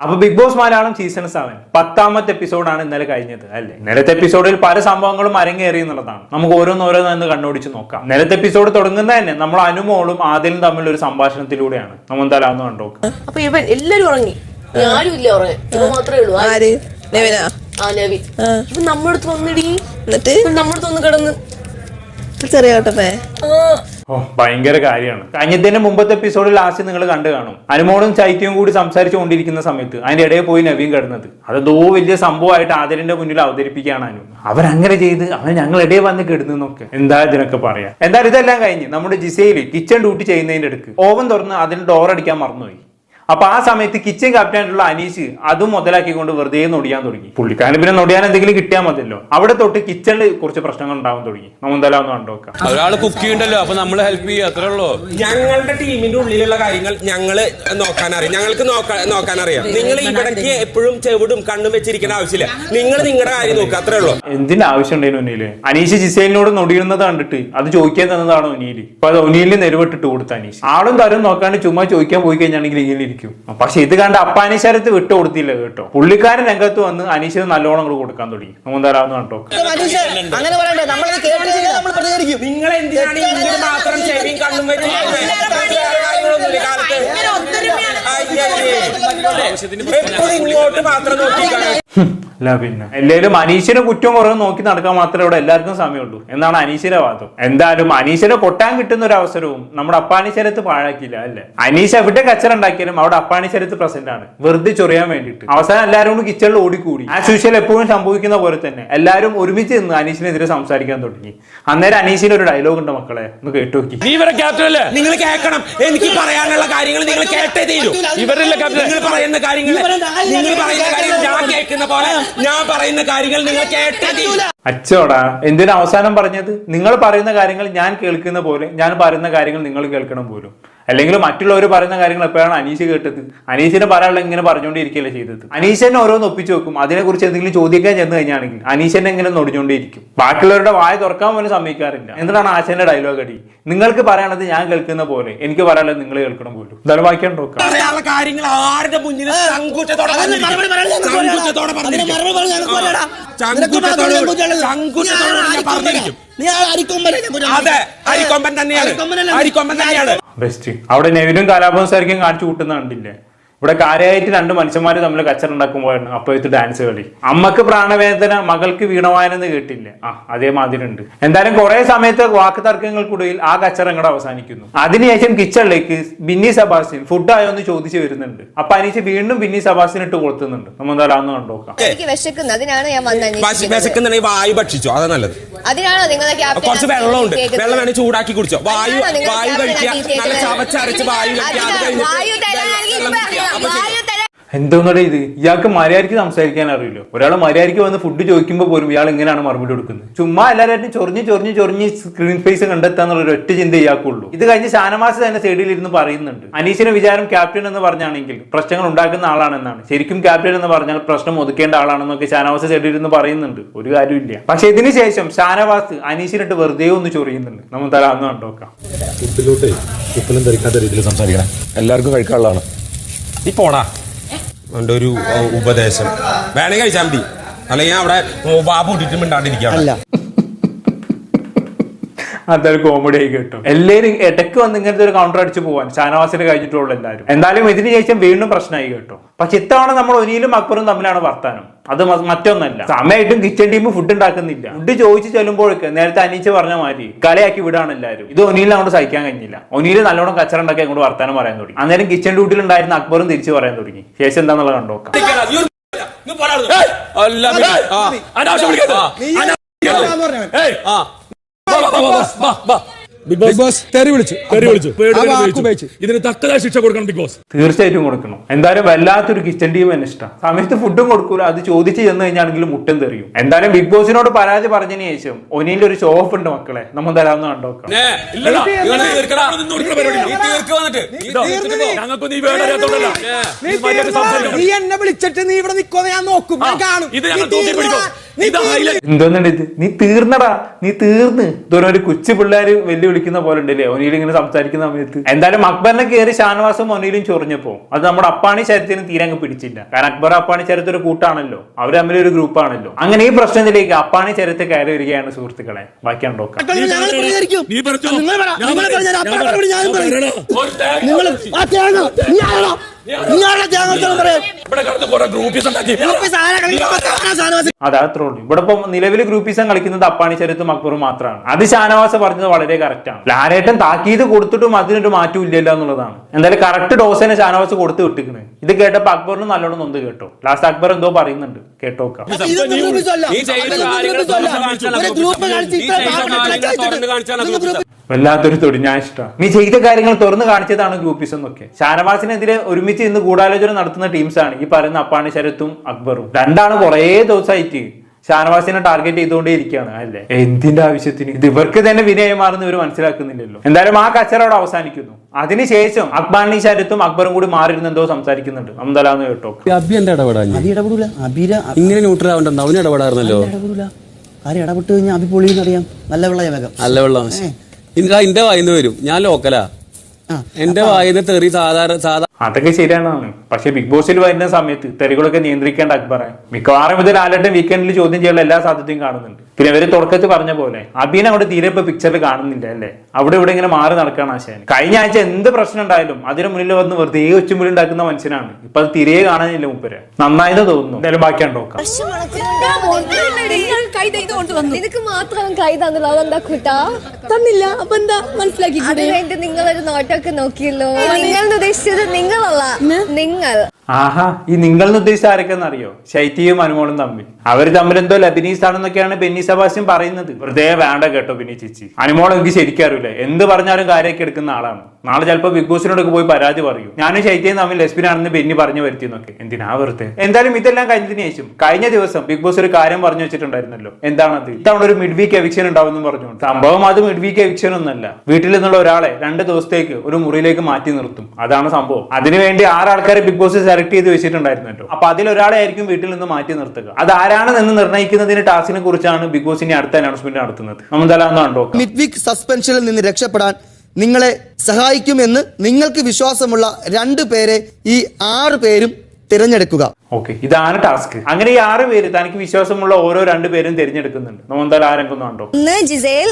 അപ്പൊ big boss Malayalam season seven പത്താമത്തെ എപ്പിസോഡാണ് ഇന്നലെ കഴിഞ്ഞത് അല്ലേ? ഇന്നലത്തെ എപ്പിസോഡിൽ പല സംഭവങ്ങളും അരങ്ങേറി എന്നുള്ളതാണ്. നമുക്ക് ഓരോന്നോരോന്ന് കണ്ണോടിച്ച് നോക്കാം. ഇന്നലത്തെ എപ്പിസോഡ് തുടങ്ങുന്ന തന്നെ നമ്മൾ അനുമോളും ആദ്യം തമ്മിൽ ഒരു സംഭാഷണത്തിലൂടെയാണ്. നമ്മൾ എന്തായാലും കണ്ടോക്കാം അപ്പൊ ഇവൻ എല്ലാരും ഉറങ്ങി. ആരും ഇല്ല ഉറങ്ങി ഇവൻ മാത്രമേ ഉള്ളൂ. ആ- ആര് നെവിനാ? ആ നവി ഇവൻ നമ്മുടെ അടുത്ത് വന്നിടി. എന്നിട്ട്? ഇവൻ നമ്മുടെ അടുത്ത് വന്ന് കിടന്ന് ചെറിയ കേട്ടപ്പേ ഓ ഭയങ്കര കാര്യമാണ്. കഴിഞ്ഞതിന്റെ മുമ്പത്തെ എപ്പിസോഡിൽ ലാസ്റ്റ് നിങ്ങൾ കണ്ടു കാണും. അനുമോളും ചൈത്യവും കൂടി സംസാരിച്ചു കൊണ്ടിരിക്കുന്ന സമയത്ത് അതിന്റെ ഇടയിൽ പോയി നവീൻ കിടന്നത്. അതെന്തോ വലിയ സംഭവമായിട്ട് ആദരന്റെ മുന്നിൽ അവതരിപ്പിക്കുകയാണ് അനു. അവരങ്ങനെ ചെയ്ത് അവൻ ഞങ്ങൾ ഇടയിൽ വന്ന് കിടന്നൊക്കെ എന്താ ഇതിനൊക്കെ പറയാ? എന്തായാലും ഇതെല്ലാം കഴിഞ്ഞ് നമ്മുടെ ജിസയിൽ കിച്ചൺ ഡ്യൂട്ടി ചെയ്യുന്നതിന്റെ അടുക്ക്. ഓവൻ തുറന്ന് അതിന് ഡോർ അടിക്കാൻ മറന്നുപോയി. അപ്പൊ ആ സമയത്ത് കിച്ചൺ ക്യാപ്റ്റനായിട്ടുള്ള അനീഷ് അതും മുതലാക്കിക്കൊണ്ട് വെറുതെ നൊടിയാൻ തുടങ്ങി. പുള്ളിക്കാരന് പിന്നെ നൊടിയാൻ എന്തെങ്കിലും കിട്ടിയാൽ മതിയല്ലോ. അവിടെ തൊട്ട് കിച്ചണിൽ കുറച്ച് പ്രശ്നങ്ങൾ ഉണ്ടാവാൻ തുടങ്ങി. നമ്മൾ എന്തായാലും ഒന്ന് കണ്ടോക്കാം ഒരാൾ കുക്ക് ചെയ്യണ്ടല്ലോ അപ്പൊ നമ്മൾ ഹെൽപ്പ് ചെയ്യുക അത്രേ ഉള്ളൂ. ഞങ്ങളുടെ ടീമിന്റെ ഉള്ളിലുള്ള കാര്യങ്ങൾ ഞങ്ങൾ നോക്കാൻ അറിയാം ഞങ്ങൾക്ക് നോക്കാൻ നോക്കാൻ അറിയാം നിങ്ങൾ ഇവിടേക്ക് എപ്പോഴും ചെവിടും കണ്ണും വെച്ചിരിക്കേണ്ട ആവശ്യമില്ല. നിങ്ങൾ നിങ്ങളുടെ കാര്യം നോക്കുക അത്രേ ഉള്ളൂ. എന്തിന്റെ ആവശ്യം ഉണ്ടായിരുന്നു ഒന്നിയിൽ അനീഷ് ജിസേലിനോട് നൊടിയുന്നത് കണ്ടിട്ട് അത് ചോദിക്കാൻ തന്നതാണ് ഒനിയിൽ അപ്പൊ അത് ഒനിയിൽ നെരുവിട്ടിട്ട് കൊടുത്ത അനീഷ്. ആളും തരും നോക്കാണ്ട് ചുമ്മാ ചോദിക്കാൻ പോയി കഴിഞ്ഞാണെങ്കിൽ ഇങ്ങനെ ഇരിക്കും പക്ഷെ ഇത് കണ്ട് അപ്പ അനീശ്വരത്ത് വിട്ടു കൊടുത്തില്ല കേട്ടോ. പുള്ളിക്കാരൻ രംഗത്ത് വന്ന് അനീശ്വരൻ നല്ലോണം കൂടെ കൊടുക്കാൻ തുടങ്ങി. നമ്മൾ കേട്ടോ കണ്ടോ അങ്ങനെ പറയണ്ടേ. നമ്മൾ കേട്ട് നമ്മൾ പ്രതികരിക്കും. നിങ്ങൾ എന്തിനാണ് ഇങ്ങനെ മാത്രം ചെവിയും കണ്ണും ഇങ്ങോട്ട് മാത്രം നോക്കിക്കാണ് അല്ല പിന്നെ. എല്ലാവരും അനീഷിനെ കുറ്റം കുറവ് നോക്കി നടക്കാൻ മാത്രമേ ഇവിടെ എല്ലാവർക്കും സമയമുള്ളൂ. എന്നാണ് അനീഷിന്റെ വാദം. എന്തായാലും അനീഷിനെ കൊട്ടാൻ കിട്ടുന്ന ഒരു അവസരവും നമ്മുടെ അപ്പാണിശരത്ത് പാഴാക്കിയില്ല അല്ലെ? അനീഷ് എവിടെ കച്ചറ ഉണ്ടാക്കിയാലും അവിടെ അപ്പാണിശരത്ത് പ്രസന്റ് ആണ്. വെറുതെ ചൊറിയാൻ വേണ്ടിട്ട് അവസാനം എല്ലാവരും കൂടി കിച്ചണിൽ ഓടിക്കൂടി. ആസ് യൂഷ്വൽ എപ്പോഴും സംഭവിക്കുന്ന പോലെ തന്നെ എല്ലാവരും ഒരുമിച്ച് നിന്ന് അനീഷിനെതിരെ സംസാരിക്കാൻ തുടങ്ങി. അന്നേരം അനീഷിന് ഒരു ഡയലോഗ് ഉണ്ട് മക്കളെ ഒന്ന് കേട്ടു നോക്കി. നീ ഇവരെ ക്യാപ്റ്റൻ അല്ലേ? നിങ്ങൾ കേൾക്കണം. എനിക്ക് പറയാനുള്ള കാര്യങ്ങൾ നിങ്ങൾ കേട്ടേ തീരൂ. ഇവരല്ല ക്യാപ്റ്റൻ നിങ്ങൾ പറയുന്ന കാര്യങ്ങൾ നിങ്ങൾ പറയുന്ന കാര്യങ്ങൾ ഞാൻ കേൾക്കുന്ന പോലെ ഞാൻ പറയുന്ന കാര്യങ്ങൾ നിങ്ങൾ കേട്ടേ അച്ചോടാ എന്തിനാ അവസാനം പറഞ്ഞത്? നിങ്ങൾ പറയുന്ന കാര്യങ്ങൾ ഞാൻ കേൾക്കുന്ന പോലെ ഞാൻ പറയുന്ന കാര്യങ്ങൾ നിങ്ങൾ കേൾക്കണം പോലും. അല്ലെങ്കിൽ മറ്റുള്ളവർ പറയുന്ന കാര്യങ്ങൾ എപ്പോഴാണ് അനീഷ് കേട്ടത്? അനീഷിനെ പറയാനുള്ള ഇങ്ങനെ പറഞ്ഞുകൊണ്ടിരിക്കുകയല്ലേ ചെയ്തത്? അനീഷനെ ഓരോന്ന് ഒപ്പിച്ചു വെക്കും. അതിനെക്കുറിച്ച് എന്തെങ്കിലും ചോദിക്കാൻ ചെന്ന് കഴിഞ്ഞാണെങ്കിൽ അനീഷനെ ഇങ്ങനെ നൊടിഞ്ഞുകൊണ്ടിരിക്കും? ബാക്കിയുള്ളവരുടെ വായ തുറക്കാൻ പോലും സമ്മതിക്കാറില്ല. എന്താണ് ആശാന്റെ ഡയലോഗ് അടി? നിങ്ങൾക്ക് പറയണത് ഞാൻ കേൾക്കുന്ന പോലെ. എനിക്ക് പറയാനുള്ളത് നിങ്ങൾ കേൾക്കണം പോലും. എന്തായാലും വായിക്കാൻ നോക്കാം. നീ അതെ അരിക്കൊമ്പൻ തന്നെയാണ്? അരിക്കൊമ്പൻ തന്നെയാണ്. ബെസ്റ്റ്. അവിടെ നെവിനും കലാപവും സാരിക്കും കാണിച്ചു കൂട്ടുന്ന കണ്ടില്ലേ? ഇവിടെ കാര്യമായിട്ട് രണ്ട് മനുഷ്യന്മാർ തമ്മിൽ കച്ചറുണ്ടാക്കുമ്പോഴാണ് അപ്പോഴത്തെ ഡാൻസ് കളി. അമ്മയ്ക്ക് പ്രാണവേദന മകൾക്ക് വീണവാനെന്ന് കേട്ടില്ല. ആ അതേമാതിരി ഉണ്ട് എന്തായാലും കുറെ സമയത്ത് വാക്ക് തർക്കങ്ങൾക്കിടയിൽ ആ കച്ചറ അങ്ങോട്ട് അവസാനിക്കുന്നു. അതിനുശേഷം കിച്ചണിലേക്ക് ബിന്നി സബാസ്റ്റിൻ ഫുഡ് ആയോ എന്ന് ചോദിച്ചു വരുന്നുണ്ട്. അപ്പൊ അനീഷ് വീണ്ടും ബിന്നി സബാസ്റ്റിൻ ഇട്ട് കൊളുത്തുന്നുണ്ട്. നമ്മൾ എന്തായാലും അന്ന് കണ്ടോക്കാം ഞാൻ വിശക്കുന്നുണ്ടെങ്കിൽ വായു ഭക്ഷിച്ചോ? അതാ നല്ലത്. അതിനാണോ നിങ്ങളെ ക്യാപ്റ്റൻ കുറച്ച് വെള്ളമുണ്ട് വെള്ളം വേണമെങ്കിൽ ചൂടാക്കി കുടിച്ചോ. വായു വായു കഴിക്കുക. നല്ല? ചവച്ചരച്ച് വായു കഴിക്കുക. അത് കഴിഞ്ഞിട്ട് എന്തോന്നടേ ഇത്? ഇയാൾക്ക് മര്യാദയ്ക്ക് സംസാരിക്കാൻ അറിയില്ലോ. ഒരാൾ മര്യാദയ്ക്ക് വന്ന് ഫുഡ് ചോദിക്കുമ്പോൾ പോലും ഇയാൾ എങ്ങനെയാണ് മറുപടി കൊടുക്കുന്നത്. ചുമ്മാ എല്ലാവരും ചൊറിഞ്ഞ് ചൊറിഞ്ഞ് ചൊറിഞ്ഞ് സ്ക്രീൻ സ്പേസ് കണ്ടെത്താന്നുള്ള ഒരു ഒറ്റ ചിന്ത ഇയാൾക്കുള്ളൂ. ഇത് കഴിഞ്ഞ് ഷാനവാസ് തന്നെ സൈഡിൽ ഇരുന്ന് പറയുന്നുണ്ട്. അനീഷിന്റെ വിചാരം ക്യാപ്റ്റൻ എന്ന് പറഞ്ഞാണെങ്കിൽ പ്രശ്നങ്ങൾ ഉണ്ടാക്കുന്ന ആളാണെന്നാണ്. ശരിക്കും ക്യാപ്റ്റൻ എന്ന് പറഞ്ഞാൽ പ്രശ്നം ഒതുക്കേണ്ട ആളാണെന്നൊക്കെ ഷാനവാസ് സൈഡിൽ ഇരുന്ന് പറയുന്നുണ്ട്. ഒരു കാര്യമില്ല പക്ഷെ ഇതിന് ശേഷം ഷാനവാസ് അനീഷിനിട്ട് വെറുതെ ഒന്ന് ചൊറിയുന്നുണ്ട്. നമ്മൾ തരാമെന്ന് അന്ന് കണ്ടോക്കാം. എല്ലാവർക്കും കഴിക്കാനുള്ളതാണ്. നീ പോടാ എന്റെ ഒരു ഉപദേശം. വേണേ കഴിച്ചാൽ മതി. അല്ലെങ്കിൽ അവിടെ ബാബു ഇട്ടിട്ട് മിണ്ടാണ്ടിരിക്കാം. അല്ല. അതൊരു കോമഡി ആയി കേട്ടോ. എല്ലാവരും ഇടയ്ക്ക് വന്ന് ഇങ്ങനത്തെ ഒരു കൗണ്ടർ അടിച്ച് പോവാൻ. ഷാനവാസിന് കഴിഞ്ഞിട്ടുള്ള എല്ലാവരും എന്തായാലും ഇതിന് ശേഷം വീണ്ടും പ്രശ്നമായി കേട്ടോ. പക്ഷെ ഇത്തവണ നമ്മൾ ഒനിയിലും അക്ബറും തമ്മിലാണ് വർത്താനം. അത് മറ്റൊന്നല്ല. സമയമായിട്ടും കിച്ചൺ ടീം ഫുഡ് ഉണ്ടാക്കുന്നില്ല. ഫുഡ് ചോദിച്ചു ചെല്ലുമ്പോഴൊക്കെ നേരത്തെ അനീച്ച് പറഞ്ഞ മാതിരി കലയാക്കി വിടാണ് എല്ലാവരും ഇത് ഒനീലിനെ അങ്ങോട്ട് സഹിക്കാൻ കഴിഞ്ഞില്ല. ഒനിയിൽ നല്ലോണം കച്ചറ ഉണ്ടാക്കി അങ്ങോട്ട് വർത്താനം പറയാൻ തുടങ്ങി. അന്നേരം കിച്ചൺ ഡ്യൂട്ടിയിൽ ഉണ്ടായിരുന്ന അക്ബറും തിരിച്ചു പറയാൻ തുടങ്ങി. ശേഷം എന്താണെന്നുള്ളത് കണ്ടോക്കാം. അനാവശ്യം. ബിഗ് ബോസ് തെറി വിളിച്ചു. തെറി വിളിച്ചു. ഉപയോഗിച്ചു. ഇതിന് തക്കതായ ശിക്ഷ കൊടുക്കണം ബിഗ് ബോസ് തീർച്ചയായിട്ടും കൊടുക്കണം. എന്തായാലും വല്ലാത്തൊരു കിച്ചൺ ടീം തന്നെ ഇഷ്ടം. സമയത്ത് ഫുഡും കൊടുക്കൂല. അത് ചോദിച്ചു ചെന്ന് കഴിഞ്ഞാണെങ്കിലും മുട്ടും തെറിയും. എന്തായാലും ബിഗ് ബോസിനോട് പരാതി പറഞ്ഞതിന് ശേഷം ഒനിയിൽ ഒരു ഷോ ഓഫ് ഉണ്ട് മക്കളെ. നമ്മൾ തരാമെന്ന് കണ്ടോക്കാം നീ എന്നെ വിളിച്ചിട്ട് നീ ഇവിടെ നിക്കോന്ന് ഞാൻ നോക്കും. ഞാൻ കാണും. എന്തോന്നുണ്ട് ഇത്? നീ തീർന്നടാ. നീ തീർന്ന്. ഇതൊരു ഒരു കൊച്ചു പിള്ളേര് വെല്ലു വിളിക്കുന്ന പോലെ ഉണ്ടല്ലേ? ഒനിയിൽ ഇങ്ങനെ സംസാരിക്കുന്ന സമയത്ത്. എന്തായാലും അക്ബറിനെ കയറി ഷാനവാസും ഒനിയിലും ചൊറിഞ്ഞപ്പോ അത് നമ്മുടെ അപ്പാണി ചരിത്രത്തിന് തീരെ അങ്ങ് പിടിച്ചില്ല. കാരണം അക്ബർ അപ്പാണി ചരിത്ര ഒരു കൂട്ടാണല്ലോ. അവർ തമ്മിൽ ഒരു ഗ്രൂപ്പ് ആണല്ലോ അങ്ങനെ ഈ പ്രശ്നത്തിലേക്ക് അപ്പാണി ചരിത്ര കയറി വരികയാണ് സുഹൃത്തുക്കളെ ബാക്കിയാണ് നോക്കാം. നീ പറഞ്ഞോ. നിങ്ങൾ ആ തേങ്ങ നീ ആണോ തേങ്ങ പറയാം? അതാ അത്രേ ഉള്ളൂ. ഇവിടെ ഇപ്പം നിലവിൽ ഗ്രൂപ്പിസം കളിക്കുന്നത് അപ്പാണി ചരിത്തും അക്ബറും മാത്രമാണ്. അത് ഷാനവാസ് പറഞ്ഞത് വളരെ കറക്റ്റാണ് ലാലേട്ടൻ താക്കീത് കൊടുത്തിട്ടും അതിനൊരു മാറ്റം ഇല്ലല്ലോ എന്നുള്ളതാണ്. എന്തായാലും കറക്റ്റ് ഡോസ് തന്നെ ഷാനവാസ് കൊടുത്ത് വിട്ടിക്കണ് ഇത് കേട്ടപ്പോ അക്ബറിന് നല്ലോണം നൊന്ത് കേട്ടോ. ലാസ്റ്റ് അക്ബർ എന്തോ പറയുന്നുണ്ട്. കേട്ടോക്കാം ഗ്രൂപ്പ് വല്ലാത്തൊരു തൊടിഞ്ഞാ ഇഷ്ടമാണ് ഇഷ്ടം. നീ ചെയ്ത കാര്യങ്ങൾ തുറന്നു കാണിച്ചതാണ് ഗ്രൂപ്പിസം എന്നൊക്കെ. ഷാനവാസിനെതിരെ ഒരുമിച്ച് ഇന്ന് ഗൂഢാലോചന നടത്തുന്ന ടീംസാണ് ഈ പറയുന്ന അപ്പാണി ശരത്തും അക്ബറും. രണ്ടാണ് കുറേ ദിവസമായിട്ട് ഷാനവാസിനെ ടാർഗറ്റ് ചെയ്തുകൊണ്ടേ ഇരിക്കുകയാണ് അല്ലേ? എന്തിന്റെ ആവശ്യത്തിന്? ഇത് ഇവർക്ക് തന്നെ വിനയം മാറുന്ന ഇവർ മനസ്സിലാക്കുന്നില്ലല്ലോ. എന്തായാലും ആ കച്ചറ അവിടെ അവസാനിക്കുന്നു അതിനുശേഷം അക്ബാനി ശരത്തും അക്ബറും കൂടി മാറിയിരുന്ന് എന്തോ സംസാരിക്കുന്നുണ്ട്. അമ്മദലാന്ന് കേട്ടോ അബി എന്താ ഇടപെടാൻ അബി ഇടപെടൂല. അബീര ഇങ്ങനെ ന്യൂട്രൽ ആവണ്ട അവന് ഇടപെടാറുന്നല്ലോ ഇടപെടൂല. ആരും ഇടപെട്ട് കഴിഞ്ഞാൽ അബി പൊളിയെന്നറിയാം. നല്ല വെള്ളം വേഗം നല്ല വെള്ളം ഇതാ എന്റെ വായിന്ന് വരും. ഞാൻ ലോക്കലാ. എന്റെ വായിന്ന് തെറി സാധാരണ സാധാരണ അതൊക്കെ ശരിയാണ്. പക്ഷെ ബിഗ് ബോസിൽ വരുന്ന സമയത്ത് തെറികളൊക്കെ നിയന്ത്രിക്കേണ്ട അക്ബറെ. മിക്കവാറും ഇത് ലാലട്ടൻ വീക്കെൻഡിൽ ചോദ്യം ചെയ്യാനുള്ള എല്ലാ സാധ്യതയും കാണുന്നുണ്ട്. പിന്നെ ഇവർ തുടക്കത്തിൽ പറഞ്ഞ പോലെ അബീനെ അവിടെ തീരെ ഇപ്പൊ പിക്ചറിൽ കാണുന്നില്ല അല്ലേ? അവിടെ ഇവിടെ ഇങ്ങനെ മാറി നടക്കുകയാണ് ആശാൻ. കഴിഞ്ഞ ആഴ്ച എന്ത് പ്രശ്നം ഉണ്ടായാലും അതിന് മുന്നിൽ വന്ന് വെറുതെ ഒച്ചുമുള്ളി ഉണ്ടാക്കുന്ന മനുഷ്യനാണ്. ഇപ്പൊ അത് തിരികെ കാണാനില്ല മുപ്പര്. നന്നായി തോന്നുന്നു. എന്തായാലും ബാക്കിയാണ് നോക്കാം. നിനക്ക് മാത്രം കൈ തന്നില്ല. അതെന്താ കുട്ടാ? തന്നില്ല. അപ്പൊ എന്താ മനസ്സിലാക്കി നിങ്ങളൊരു നോട്ടൊക്കെ നോക്കിയല്ലോ. നിങ്ങൾ ഉദ്ദേശിച്ചത് നിങ്ങളല്ല. നിങ്ങൾ. ആഹാ ഈ നിങ്ങൾ ഉദ്ദേശിച്ച ആരൊക്കെയെന്ന് അറിയോ? ശൈത്യയും അനുമോളും തമ്മിൽ. അവർ തമ്മിൽ എന്തോ ലബിനീസ് ആണെന്നൊക്കെയാണ് ബെന്നി സബാസ്യം പറയുന്നത്. വെറുതെ വേണ്ട കേട്ടോ ബെന്നി ചേച്ചി. അനുമോൾ എനിക്ക് ശരിക്കറിയില്ല എന്ത് പറഞ്ഞാലും കാര്യമൊക്കെ എടുക്കുന്ന ആളാണ്. നാളെ ചിലപ്പോൾ ബിഗ് ബോസിനോടൊക്കെ പോയി പരാതി പറയും. ഞാനും ശൈത്യയും തമ്മിൽ ലെസ്ബിൻ ആണെന്ന് ബെന്നി പറഞ്ഞു വരുത്തിയെന്നൊക്കെ. എന്തിനാ വെറുതെ? എന്തായാലും ഇതെല്ലാം കഴിഞ്ഞതിന് ശേഷം കഴിഞ്ഞ ദിവസം ബിഗ് ബോസ് ഒരു കാര്യം പറഞ്ഞു വെച്ചിട്ടുണ്ടായിരുന്നല്ലോ. എന്താണത്? ഇത്തവണ ഒരു മിഡ് വീക്ക് എവിക്ഷൻ ഉണ്ടാവും പറഞ്ഞു സംഭവം അത് മിഡ് വീക്ക് എവിക്ഷൻ ഒന്നല്ല. വീട്ടിൽ നിന്നുള്ള ഒരാളെ രണ്ട് ദിവസത്തേക്ക് ഒരു മുറിയിലേക്ക് മാറ്റി നിർത്തും. അതാണ് സംഭവം. അതിനുവേണ്ടി ആറ് ആൾക്കാരെ ബിഗ് ബോസ് സെലക്ട് ചെയ്ത് വെച്ചിട്ടുണ്ടായിരുന്നല്ലോ അപ്പൊ അതിലൊരാളെ ആയിരിക്കും വീട്ടിൽ നിന്ന് മാറ്റി നിർത്തുക. അത് ആരാണെന്ന് നിർണയിക്കുന്നതിന് ടാസ്കിനെ കുറിച്ചാണ് ബിഗ് ബോസിന്റെ അടുത്ത അനൗൺസ്മെന്റ് നടത്തുന്നത്. നമ്മൾ തലാന്ന് കണ്ടോ മിഡ് വീക്ക് സസ്പെൻഷനിൽ നിന്ന് രക്ഷപ്പെടാൻ നിങ്ങളെ സഹായിക്കുമെന്ന് നിങ്ങൾക്ക് വിശ്വാസമുള്ള രണ്ട് പേരെ ഈ ആറ് പേരും തിരഞ്ഞെടുക്കുക. ഓക്കെ ഇതാണ് ടാസ്ക് അങ്ങനെ ഈ ആറ് പേര് തനിക്ക് വിശ്വാസമുള്ള ഓരോ രണ്ട് പേരും തിരഞ്ഞെടുക്കുന്നുണ്ട്. നമ്മൾ എന്തായാലും ആരെങ്കിലും ജിസേൽ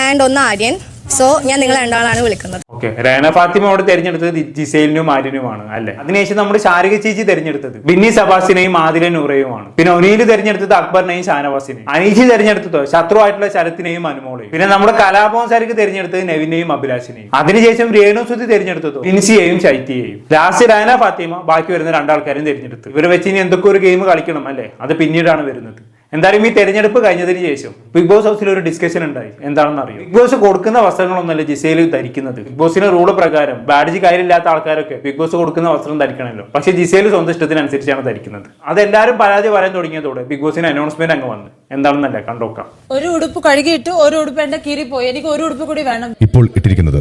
ആൻഡ് ഒന്ന് ആര്യൻ. സോ ഞാൻ നിങ്ങൾ രണ്ടാളാണ് വിളിക്കുന്നത്. ഓക്കെ റേന ഫാത്തിമ അവിടെ തിരഞ്ഞെടുത്തത് ജിസേലിനും ആര്യനുമാണ് അല്ലെ? അതിനുശേഷം നമ്മുടെ ശാരിക ചേച്ചി തിരഞ്ഞെടുത്തത് ബിന്നി സബാസിനെയും ആദില നൂറയുമാണ്. പിന്നെ ഒനീൽ തിരഞ്ഞെടുത്തത് അക്ബറിനെയും ഷാനവാസിനെയും. അനീഷി തിരഞ്ഞെടുത്തത് ശത്രുവായിട്ടുള്ള ശരത്തിനെയും അനുമോളെയും. പിന്നെ നമ്മുടെ കലാഭവൻ സാരിക്ക് തിരഞ്ഞെടുത്തത് നെവിനെയും അഭിലാഷിനെയും. അതിനുശേഷം രേണു സുധി തിരഞ്ഞെടുത്തത് ഇൻസിയെയും ശൈത്യയെയും ലാസ്റ്റ് റേന ഫാത്തിമ ബാക്കി വരുന്ന രണ്ടാൾക്കാരും തിരഞ്ഞെടുത്തു ഇവരെ വെച്ച് ഇനി എന്തൊക്കെ ഒരു ഗെയിം കളിക്കണം അല്ലെ? അത് പിന്നീടാണ് വരുന്നത്. എന്തായാലും ഈ തെരഞ്ഞെടുപ്പ് കഴിഞ്ഞതിന് ശേഷം ബിഗ് ബോസ് ഹൗസിൽ ഒരു ഡിസ്കഷൻ ഉണ്ടായി. എന്താണെന്ന് അറിയാം? ബിഗ് ബോസ് കൊടുക്കുന്ന വസ്ത്രങ്ങളൊന്നല്ല ജിസയിൽ ധരിക്കുന്നത്. ബിഗ് ബോസിന്റെ റൂൾ പ്രകാരം ബാഡ്ജ് കയ്യിലില്ലാത്ത ആൾക്കാരൊക്കെ ബിഗ് ബോസ് കൊടുക്കുന്ന വസ്ത്രം ധരിക്കണമല്ലോ. പക്ഷേ ജിസയിൽ സ്വന്തം ഇഷ്ടത്തിനനുസരിച്ചാണ് ധരിക്കുന്നത്. അതെല്ലാവരും പരാതി പറയാൻ തുടങ്ങിയതോടെ ബിഗ് ബോസിന് അനൗൺസ്മെന്റ് അങ്ങ് വന്നു. എന്താണെന്നല്ല കണ്ടോക്കാം. ഒരു ഉടുപ്പ് കഴുകിയിട്ട് ഒരു ഉടുപ്പ് എന്റെ പോയി എനിക്ക് ഒരു ഉടുപ്പ് കൂടി വേണം. ഇപ്പോൾ ഇട്ടിരിക്കുന്നത്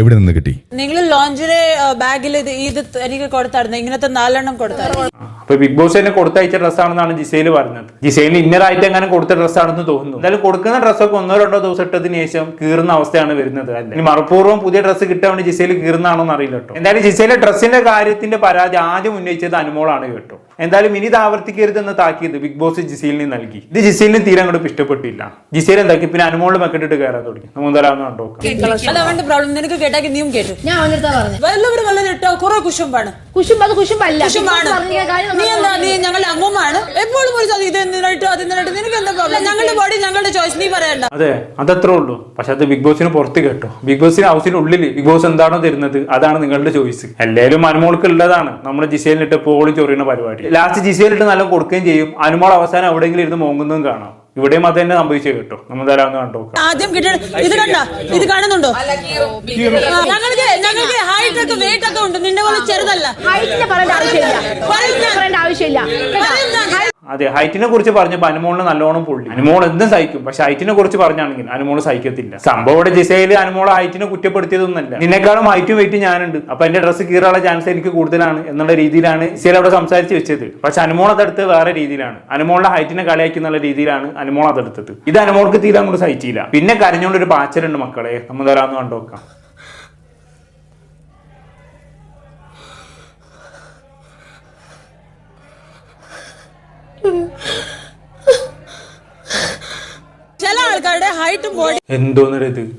എവിടെ നിന്ന് കിട്ടി? നിങ്ങൾ ലോഞ്ചിലെ ബാഗിൽ ഇത് ഇത് എനിക്ക് കൊടുത്തായിരുന്നു. ഇങ്ങനത്തെ നാലെണ്ണം കൊടുത്തായിരുന്നു. അപ്പൊ ബിഗ് ബോസ് തന്നെ കൊടുത്തയച്ച ഡ്രസ്സാണെന്നാണ് ജിസയിൽ പറഞ്ഞത്. ജിസയിൽ ഇന്നറായിട്ട് എങ്ങനെ കൊടുത്ത ഡ്രസ്സാണെന്ന് തോന്നുന്നു. എന്തായാലും കൊടുക്കുന്ന ഡ്രസ്സൊക്കെ ഒന്നോ രണ്ടോ ദിവസം ഇട്ടതിന് ശേഷം കീറുന്ന അവസ്ഥയാണ് വരുന്നത്. അല്ലെ? ഇനി മറപ്പൂർവം പുതിയ ഡ്രസ്സ് കിട്ടാൻ വേണ്ടി ജിസയിൽ കീറുന്നതാണോ എന്ന് അറിയില്ല കേട്ടോ. എന്തായാലും ജിസയിലെ ഡ്രസ്സിന്റെ കാര്യത്തിന്റെ പരാതി ആദ്യം ഉന്നയിച്ചത് അനുമോളാണ് കേട്ടോ. എന്തായാലും ഇനി ഇത് ആവർത്തിക്കരുതെന്ന് താക്കിയത് ബിഗ് ബോസ് ജിസയിലിന് നൽകി. ഇത് ജിസയിലിന് തീരെ അങ്ങോട്ട് ഇഷ്ടപ്പെട്ടില്ല. ജിസയിൽ എന്താക്കി? പിന്നെ അനുമോളിൽ മെക്കിട്ടിട്ട് കയറാൻ തുടങ്ങി. നമുക്ക് എന്തായാലും കണ്ടോക്കാം കേട്ടാക്കി നീയും കേട്ടു. ഞാൻ അവന്റെ പറഞ്ഞു. എല്ലാവരും വളരെ ഇട്ടോ? കുറെ കുശുമ്പാണ്. കുശുമ്പ് അത് കുശുമ്പല്ല. കുശുമ്പാണ്. നീ എന്താ നീ ഞങ്ങളുടെ അമ്മമാണ് എപ്പോഴും ഒരു ഇത് എന്തിനായിട്ട് അത് എന്തിനായിട്ട് നിനക്ക് എന്താ പ്രോബ്ലം ഞങ്ങളുടെ ബോഡി ഞങ്ങളുടെ ചോയ്സ് നീ പറയണ്ട. അതെ അതത്രേ ഉള്ളൂ. പക്ഷെ അത് ബിഗ് ബോസിന് പുറത്ത് കേട്ടോ. ബിഗ് ബോസിന് ഹൗസിനുള്ളിൽ ബിഗ് ബോസ് എന്താണോ തരുന്നത് അതാണ് നിങ്ങളുടെ ചോയ്സ് എല്ലാവരും അനുമോൾക്ക് ഉള്ളതാണ്. നമ്മുടെ ജിസയിലിട്ട് പോളി ചൊറിയുന്ന പരിപാടി. ലാസ്റ്റ് ജിസയിലിട്ട് നല്ല കൊടുക്കുകയും ചെയ്യും. അനുമോൾ അവസാനം എവിടെയെങ്കിലും ഇരുന്ന് മോങ്ങുന്നതും കാണാം. ഇവിടെയും അത് തന്നെ സംഭവിച്ചു കേട്ടോ. നമ്മൾ തരാമെന്ന് കണ്ടോ ആദ്യം കിട്ടണം ഇത് കണ്ട ഇത് കാണുന്നുണ്ടോ? ഞങ്ങൾക്ക് ഞങ്ങൾക്ക് ഹൈറ്റ് ഒക്കെ വെയിറ്റ് ഒക്കെ ഉണ്ട്. നിന്റെ പോലെ ചെറുതല്ല. ഹൈറ്റിന്റെ പറയേണ്ട ആവശ്യമില്ല. പറയും ഞാൻ. പറയേണ്ട ആവശ്യമില്ല. അതെ ഹൈറ്റിനെ കുറിച്ച് പറഞ്ഞപ്പോൾ അനുമോളിന് നല്ലോണം പൊള്ളി. അനുമോൾ എന്തും സഹിക്കും പക്ഷെ ഹൈറ്റിനെ കുറിച്ച് പറഞ്ഞാണെങ്കിൽ അനുമോൾ സഹിക്കത്തില്ല. സംഭവം ഇവിടെ ജിസയിൽ അനുമോൾ ഹൈറ്റിനെ കുറ്റപ്പെടുത്തിയതൊന്നല്ല നിന്നെക്കാളും ഹൈറ്റും വെയിറ്റ് ഞാനുണ്ട്. അപ്പൊ എന്റെ ഡ്രസ്സ് കീറാനുള്ള ചാൻസ് എനിക്ക് കൂടുതലാണ് എന്നുള്ള രീതിയിലാണ് ജിസയിൽ അവിടെ സംസാരിച്ച് വെച്ചത്. പക്ഷെ അനുമോൾ അതെടുത്ത് വേറെ രീതിയിലാണ്. അനുമോളുടെ ഹൈറ്റിനെ കളിയാക്കുന്ന രീതിയിലാണ് അനുമോൾ അതെടുത്തത്. ഇത് അനുമോൾക്ക് തീരെ അങ്ങോട്ട് സഹിച്ചില്ല. പിന്നെ കരഞ്ഞുകൊണ്ട് ഒരു പാച്ചലുണ്ട് മക്കളെ. നമ്മൾ തരാമെന്ന് കണ്ടോക്കാം ചില ബോഡി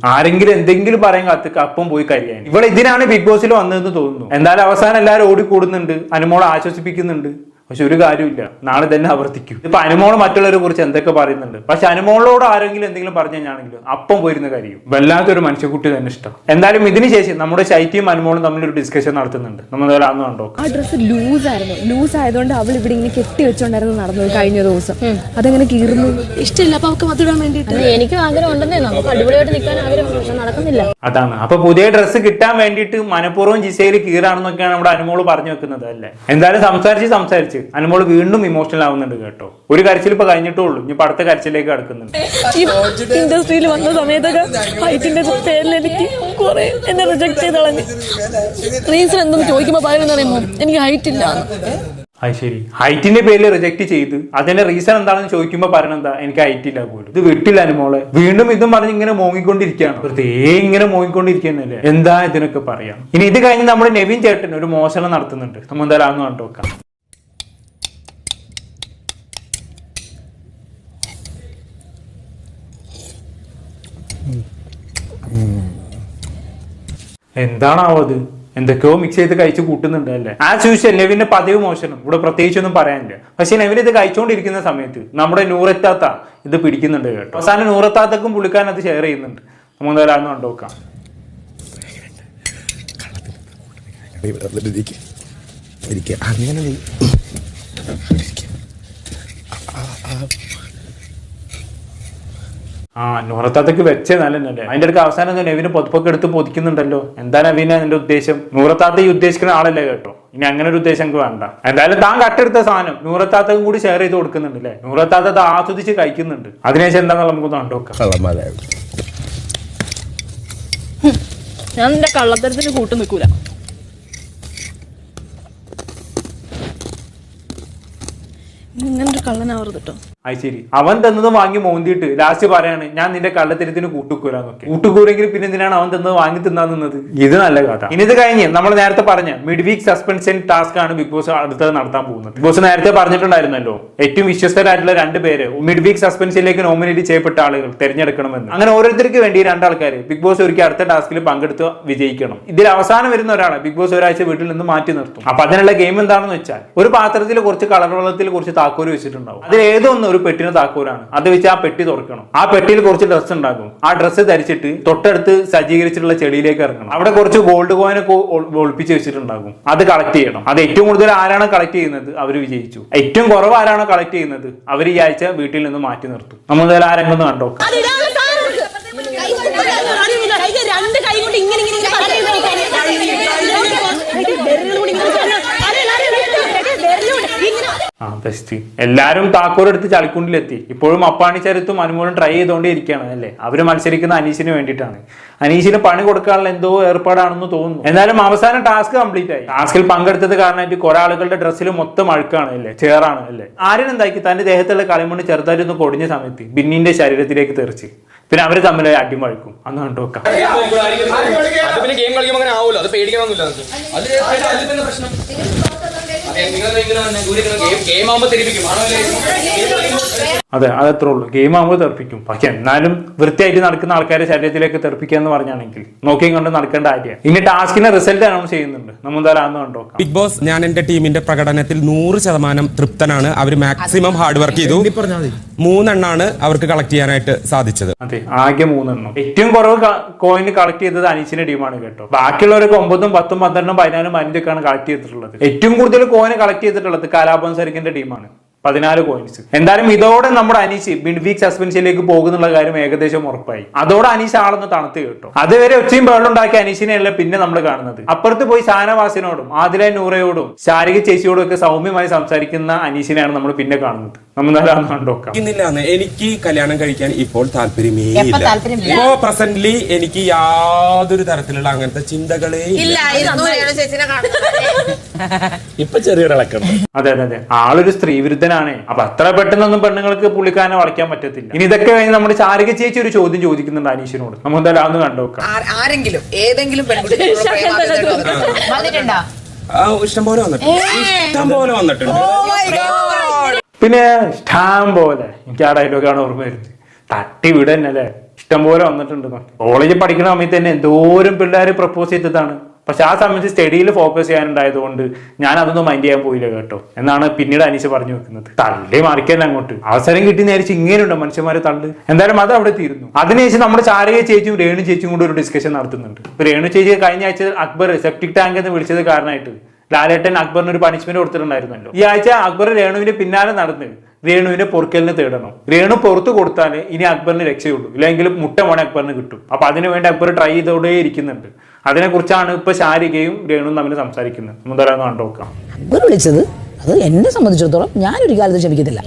ആരെങ്കിലും എന്തെങ്കിലും പറയാൻ കാത്തുക അപ്പം പോയി കഴിയാൻ. ഇവിടെ ഇതിനാണ് ബിഗ് ബോസിൽ വന്നതെന്ന് തോന്നുന്നു. എന്തായാലും അവസാനം എല്ലാവരും ഓടിക്കൂടുന്നുണ്ട്. അനുമോളെ ആശ്വസിപ്പിക്കുന്നുണ്ട്. പക്ഷെ ഒരു കാര്യമില്ല നാളെ തന്നെ ആവർത്തിക്കും. ഇപ്പൊ അനുമോൾ മറ്റുള്ളവരെ കുറിച്ച് എന്തൊക്കെ പറയുന്നുണ്ട്? പക്ഷെ അനുമോളോട് ആരെങ്കിലും എന്തെങ്കിലും പറഞ്ഞു കഴിഞ്ഞാണെങ്കിലും അപ്പം പോയിരുന്ന കാര്യം വല്ലാത്തൊരു മനുഷ്യക്കുട്ടി തന്നെ ഇഷ്ടം. എന്തായാലും ഇതിന് ശേഷം നമ്മുടെ ശൈത്യം അനുമോളും തമ്മിൽ ഒരു ഡിസ്കഷൻ നടത്തുന്നുണ്ട്. നമ്മൾ അന്ന് കണ്ടോ ആ ഡ്രസ്സ് ലൂസ് ആയിരുന്നു. ലൂസ് ആയതുകൊണ്ട് അവൾ ഇവിടെ ഇങ്ങനെ കെട്ടി വെച്ചോണ്ടായിരുന്നു നടന്നത് കഴിഞ്ഞ ദിവസം. അതങ്ങനെ കീറുന്നു? ഇഷ്ടമില്ല. അപ്പൊ അവർക്ക് മതിടാൻ വേണ്ടിട്ട് എനിക്കും ആഗ്രഹം ഉണ്ടെന്നേ നമുക്ക് അടിപൊളിയായിട്ട് നിൽക്കാൻ ആഗ്രഹം പക്ഷെ നടക്കുന്നില്ല. അതാണ്. അപ്പൊ പുതിയ ഡ്രസ്സ് കിട്ടാൻ വേണ്ടിയിട്ട് മനഃപൂർവം ജിസയിൽ കീറാണെന്നൊക്കെയാണ് നമ്മുടെ അനുമോൾ പറഞ്ഞു വെക്കുന്നത് അല്ലേ? എന്തായാലും സംസാരിച്ച് സംസാരിച്ച് അനുമോൾ വീണ്ടും ഇമോഷണൽ ആവുന്നുണ്ട് കേട്ടോ. ഒരു കരച്ചിൽ ഇപ്പൊ കഴിഞ്ഞിട്ടേ ഉള്ളൂ ഇനി അടുത്ത കരച്ചിലേക്ക് കടക്കുന്നുണ്ട് ഇൻഡസ്ട്രിയിൽ വന്ന സമയത്തൊക്കെ ഹൈറ്റിന്റെ പേരിൽ എനിക്ക് കുറെ എന്നെ റിജക്ട് ചെയ്ത് കളഞ്ഞു. റീസൺ എന്തെന്ന് ചോദിക്കുമ്പോൾ പറയുന്നത് അറിയുമോ? എനിക്ക് ഹൈറ്റ് ഇല്ല. അത് ശരി. ഹൈറ്റിന്റെ പേരിൽ റിജക്ട് ചെയ്ത്. അതിന്റെ റീസൺ എന്താണെന്ന് ചോദിക്കുമ്പോൾ പറയണ എന്താ? എനിക്ക് ഹൈറ്റ് ഇല്ല പോലും. ഇത് വിട്ടില്ല അനുമോളെ വീണ്ടും ഇതും പറഞ്ഞ് ഇങ്ങനെ മോങ്ങിക്കൊണ്ടിരിക്കുകയാണ്. വെറുതെ ഇങ്ങനെ മോങ്ങിക്കൊണ്ടിരിക്കുന്നല്ലേ എന്താ ഇതിനൊക്കെ പറയാം. ഇനി ഇത് കഴിഞ്ഞ് നമ്മുടെ നെവിൻ ചേട്ടൻ ഒരു മോശനം നടത്തുന്നുണ്ട്. നമ്മൾ എന്തായാലും അന്ന് കണ്ടു എന്താണാവോ അത് എന്തൊക്കെയോ മിക്സ് ചെയ്ത് കഴിച്ച് കൂട്ടുന്നുണ്ട് അല്ലേ? ആ യൂഷ്വൽ ലെവിന്റെ പതിവ് മോശനം ഇവിടെ പ്രത്യേകിച്ചൊന്നും പറയാനില്ല. പക്ഷെ ലെവിൻ ഇത് കഴിച്ചുകൊണ്ടിരിക്കുന്ന സമയത്ത് നമ്മുടെ നൂറെത്താത്ത ഇത് പിടിക്കുന്നുണ്ട് കേട്ടോ. അവസാനം നൂറെത്താത്തക്കും പുളിക്കാൻ അത് ഷെയർ ചെയ്യുന്നുണ്ട്. നമുക്ക് എന്തായാലും കണ്ടു നോക്കാം. ഇവിടെ വന്നിട്ട് ഇരിക്ക്. ഇരിക്ക്. അങ്ങനെ ആ നൂറത്താത്തക്ക് വെച്ച നല്ലല്ലേ അതിന്റെ അടുക്ക് അവസാനം ഒന്ന് നെവിന് പൊതുപ്പൊക്കെ എടുത്ത് പൊതിക്കുന്നുണ്ടല്ലോ. എന്താ നവീന എന്റെ ഉദ്ദേശം? നൂറത്താത്ത ഈ ഉദ്ദേശിക്കുന്ന ആളല്ലേ കേട്ടോ. ഇനി അങ്ങനെ ഒരു ഉദ്ദേശം എനിക്ക് വേണ്ട. എന്തായാലും താൻ കട്ടെടുത്ത സാധനം നൂറത്താത്തക്കും കൂടി ഷെയർ ചെയ്ത് കൊടുക്കുന്നുണ്ട് അല്ലേ നൂറത്താത്ത അത് ആസ്വദിച്ച് കഴിക്കുന്നുണ്ട്. അതിനുശേഷം എന്താണെന്നുള്ള നമുക്ക് കണ്ടോക്കാം കള്ളന്മാരാണ് ഞാൻ നിന്റെ കള്ളത്തരത്തിന് കൂട്ടു നിൽക്കൂല. ഇങ്ങനൊരു കള്ളനാവരുത് കേട്ടോ അത് ശരി. അവൻ തന്നത് വാങ്ങി മോന്തിയിട്ട്. ലാസ്റ്റ് പറയാണ് ഞാൻ നിന്റെ കള്ളത്തരത്തിന് കൂട്ടുകൂരാന്നൊക്കെ കൂട്ടുകൂരെങ്കിൽ പിന്നെ എന്തിനാണ് അവൻ തന്നത് വാങ്ങി തിന്നാൻ നിന്നത്? ഇത് നല്ല കഥ. ഇനി ഇത് കഴിഞ്ഞ് നമ്മൾ നേരത്തെ പറഞ്ഞ മിഡ് വീക്ക് സസ്പെൻഷൻ ടാസ്ക് ആണ് ബിഗ് ബോസ് അടുത്തത് നടത്താൻ പോകുന്നത്. ബിഗ് ബോസ് നേരത്തെ പറഞ്ഞിട്ടുണ്ടായിരുന്നല്ലോ. ഏറ്റവും വിശ്വസ്തരായിട്ടുള്ള രണ്ട് പേര് മിഡ് വീക്ക് സസ്പെൻഷനിലേക്ക് നോമിനേറ്റ് ചെയ്യപ്പെട്ട ആളുകൾ തിരഞ്ഞെടുക്കണമെന്ന്. അങ്ങനെ ഓരോരുത്തർക്ക് വേണ്ടി രണ്ടാൾക്കാർ ബിഗ് ബോസ് ഒരിക്കൽ അടുത്ത ടാസ്കിൽ പങ്കെടുത്ത് വിജയിക്കണം. ഇതിൽ അവസാനം വരുന്ന ഒരാളെ ബിഗ് ബോസ് ഒരാഴ്ച വീട്ടിൽ നിന്ന് മാറ്റി നിർത്തും. അപ്പൊ അതിനുള്ള ഗെയിം എന്താണെന്ന് വെച്ചാൽ ഒരു പാത്രത്തിൽ കുറച്ച് കളർ വെള്ളത്തിൽ കുറച്ച് താക്കോൽ വെച്ചിട്ടുണ്ടാവും. അതിൽ ഏതോ ഒന്ന് ഒരു പെട്ടിന് താക്കൂരാണ് അത് വെച്ച് ആ പെട്ടി തുറക്കണം. ആ പെട്ടിയിൽ കുറച്ച് ഡ്രസ്സ് ഉണ്ടാക്കും. ആ ഡ്രസ്സ് ധരിച്ചിട്ട് തൊട്ടടുത്ത് സജ്ജീകരിച്ചിട്ടുള്ള ചെടിയിലേക്ക് ഇറങ്ങണം. അവിടെ കുറച്ച് ഗോൾഡ് കോയിനൊക്കെ ഒളിപ്പിച്ച് വെച്ചിട്ടുണ്ടാകും. അത് കളക്ട് ചെയ്യണം. അത് ഏറ്റവും കൂടുതൽ ആരാണ് കളക്ട് ചെയ്യുന്നത്? അവർ വിജയിച്ചു. ഏറ്റവും കുറവ് ആരാണ് കളക്ട് ചെയ്യുന്നത്? അവർ ഈ ആഴ്ച വീട്ടിൽ നിന്ന് മാറ്റി നിർത്തും. നമ്മൾ ആരെങ്കിലും കണ്ടോ രണ്ട് കൈ കൊണ്ട് ഇങ്ങനെ ഇങ്ങനെ ഇങ്ങനെ വിരലുകൾ കൂടി ഇങ്ങനെ വിരലുകൊണ്ട് ഇങ്ങനെ ബെസ്റ്റ് എല്ലാരും താക്കോലെടുത്ത് ചളിക്കുണ്ടിലെത്തി ഇപ്പോഴും അപ്പാണി ചരിത്തും അനുമോളും ട്രൈ ചെയ്തുകൊണ്ടേ ഇരിക്കുകയാണ് അല്ലേ അവർ മത്സരിക്കുന്ന അനീഷിന് വേണ്ടിയിട്ടാണ് അനീഷിന് പണി കൊടുക്കാനുള്ള എന്തോ ഏർപ്പാടാണെന്ന് തോന്നുന്നു എന്നാലും അവസാനം ടാസ്ക് കംപ്ലീറ്റ് ആയി ടാസ്കിൽ പങ്കെടുത്തത് കാരണമായിട്ട് കുറെ ആളുകളുടെ ഡ്രസ്സിൽ മൊത്തം അഴുക്കാണ് അല്ലേ ചേറാണ് അല്ലേ ആര്യൻ എന്താക്കി തന്റെ ദേഹത്തുള്ള കളിമണ്ണ് ചെറുതായിട്ട് ഒന്ന് പൊടിഞ്ഞ സമയത്ത് ബിന്നിന്റെ ശരീരത്തിലേക്ക് തെറിച്ച് പിന്നെ അവർ തമ്മിൽ അടിമഴിക്കും അന്ന് കണ്ടുവെക്കാം ഗെയിം കളിക്കുമ്പോൾ അങ്ങനെ ആവുമല്ലോ അത് പേടിക്കണമെന്നില്ല నేను మిగతా దగ్గర నేను దూరం ఏం ఏం అమ్మ తెలిపికి మానవ അത് അത്രേ ഉള്ളൂ. ഗെയിം ആകുമ്പോൾ തെറിപ്പിക്കും. പക്ഷെ എന്നാലും വൃത്തിയായിട്ട് നടക്കുന്ന ആൾക്കാരെ ശരീരത്തിലേക്ക് തെറിപ്പിക്കുക എന്ന് പറഞ്ഞാണെങ്കിൽ നോക്കിയും കണ്ട് നടക്കേണ്ട കാര്യമാണ്. ഇനി ടാസ്കിന്റെ റിസൾട്ട് അനൗൺസ് ചെയ്യുന്നുണ്ട്. നമ്മൾ എന്തായാലും കണ്ടോ ബിഗ് ബോസ് ഞാൻ എന്റെ ടീമിന്റെ പ്രകടനത്തിൽ നൂറ് ശതമാനം തൃപ്തനാണ്. അവർ മാക്സിമം ഹാർഡ് വർക്ക് ചെയ്തു. മൂന്നെണ്ണാണ് അവർക്ക് കളക്ട് ചെയ്യാനായിട്ട് സാധിച്ചത്. അതെ ആകെ മൂന്നെണ്ണം. ഏറ്റവും കുറവ് കോയിൻ കളക്ട് ചെയ്തത് അനീഷിന്റെ ടീമാണ് കേട്ടോ. ബാക്കിയുള്ളവരൊക്കെ ഒമ്പതും പത്തും പന്ത്രണ്ടും പതിനാലും പതിനഞ്ചൊക്കെയാണ് കളക്ട് ചെയ്തിട്ടുള്ളത്. ഏറ്റവും കൂടുതൽ കോയിൻ കളക്ട് ചെയ്തിട്ടുള്ളത് കലാപം സരിക്കിന്റെ ടീമാണ് പതിനാല് പോയിന്റ്സ് എന്തായാലും ഇതോടെ നമ്മുടെ അനീഷ് മിഡ് വീക്ക് സസ്പെൻഷനിലേക്ക് പോകുന്നുള്ള കാര്യം ഏകദേശം ഉറപ്പായി. അതോടെ അനീഷ് ആളൊന്ന് തണുത്ത് കേട്ടോ. അതുവരെ ഒച്ചയും ബേളുണ്ടാക്കി അനീഷിനെയല്ല പിന്നെ നമ്മൾ കാണുന്നത്. അപ്പുറത്ത് പോയി ഷാനവാസിനോടും ആദില നൂറയോടും ശാരിക ചേച്ചിയോടും ഒക്കെ സൗമ്യമായി സംസാരിക്കുന്ന അനീഷിനെയാണ് നമ്മൾ പിന്നെ കാണുന്നത്. നമ്മൾ നോക്കാം. കണ്ടോക്കാം എനിക്ക് കല്യാണം കഴിക്കാൻ ഇപ്പോൾ താല്പര്യമേ ഇല്ല. ഇപ്പോ പ്രസന്റ്ലി എനിക്ക് യാതൊരു തരത്തിലുള്ള അങ്ങനത്തെ ചിന്തകളേ ഇല്ല. ഇപ്പൊ ചെറിയൊരിളക്കുണ്ട് അതെ അതെ അതെ. ആളൊരു സ്ത്രീ വിരുദ്ധനാണ് അപ്പൊ അത്ര പെട്ടെന്നൊന്നും പെണ്ണുങ്ങൾക്ക് പുള്ളിക്കാരനെ വളയ്ക്കാൻ പറ്റത്തില്ല. ഇനി ഇതൊക്കെ കഴിഞ്ഞ് നമ്മുടെ ചാരിക ചേച്ചി ഒരു ചോദ്യം ചോദിക്കുന്നുണ്ട് അനീഷിനോട്. നമുക്ക് എന്തായാലും അതൊന്ന് കണ്ടോക്കാം ആരെങ്കിലും ഏതെങ്കിലും വന്നിട്ടുണ്ടോ? ആ, ഇഷ്ടം പോലെ വന്നിട്ടുണ്ട്. ഇഷ്ടം പോലെ വന്നിട്ടുണ്ട്. പിന്നെ ഇഷ്ടം പോലെ എനിക്ക് ആ ഡയലോഗാണ് ഓർമ്മ വരുന്നത്. തട്ടി വിടന്നല്ലേ തന്നെ ഇഷ്ടം പോലെ വന്നിട്ടുണ്ട്. കോളേജിൽ പഠിക്കുന്ന സമയത്ത് തന്നെ എന്തോരം പിള്ളേര് പ്രപ്പോസ് ചെയ്തതാണ്. പക്ഷെ ആ സമയത്ത് സ്റ്റഡിയിൽ ഫോക്കസ് ചെയ്യാനുണ്ടായതുകൊണ്ട് ഞാൻ അതൊന്നും മൈൻഡ് ചെയ്യാൻ പോയില്ല കേട്ടോ. എന്നാണ് പിന്നീട് അനീഷ് പറഞ്ഞു വെക്കുന്നത്. തള്ളി മറിക്കല്ല അങ്ങോട്ട്. അവസരം കിട്ടി നേരിച്ച് ഇങ്ങനെയുണ്ടോ മനുഷ്യന്മാരെ തള്ളു? എന്തായാലും അത് അവിടെ തീരുന്നു. അതിനുശേഷം നമ്മുടെ ചാരക ചേച്ചിയും രേണു ചേച്ചിയും കൂടെ ഒരു ഡിസ്കഷൻ നടത്തുന്നുണ്ട്. രേണു ചേച്ചി കഴിഞ്ഞ ആഴ്ച അക്ബർ സെപ്റ്റിക് ടാങ്ക് എന്ന് വിളിച്ചത് കാരണമായിട്ട് ലാലേട്ടൻ അക്ബറിന് ഒരു പണിഷ്മെന്റ് കൊടുത്തിട്ടുണ്ടായിരുന്നല്ലോ. ഈ ആഴ്ച അക്ബർ രേണുവിന്റെ പിന്നാലെ നടന്ന് രേണുവിനെ പൊറുക്കലിന് തേടണം. രേണു പുറത്തു കൊടുത്താൽ ഇനി അക്ബറിന് രക്ഷയുള്ളൂ. ഇല്ലെങ്കിൽ മുട്ട മോണെ അക്ബറിന് കിട്ടും. അപ്പൊ അതിനു വേണ്ടി അക്ബർ ട്രൈ ചെയ്തോടേ ഇരിക്കുന്നുണ്ട്. അതിനെ കുറിച്ചാണ് ഇപ്പൊ ശാരികയും രേണുവും തമ്മിൽ സംസാരിക്കുന്നത്. മുതലാന്ന് കണ്ടോക്കാം അക്ബർ വിളിച്ചത് അത് എന്നെ സംബന്ധിച്ചിടത്തോളം ഞാനൊരു കാലത്ത് ക്ഷമിക്കത്തില്ല.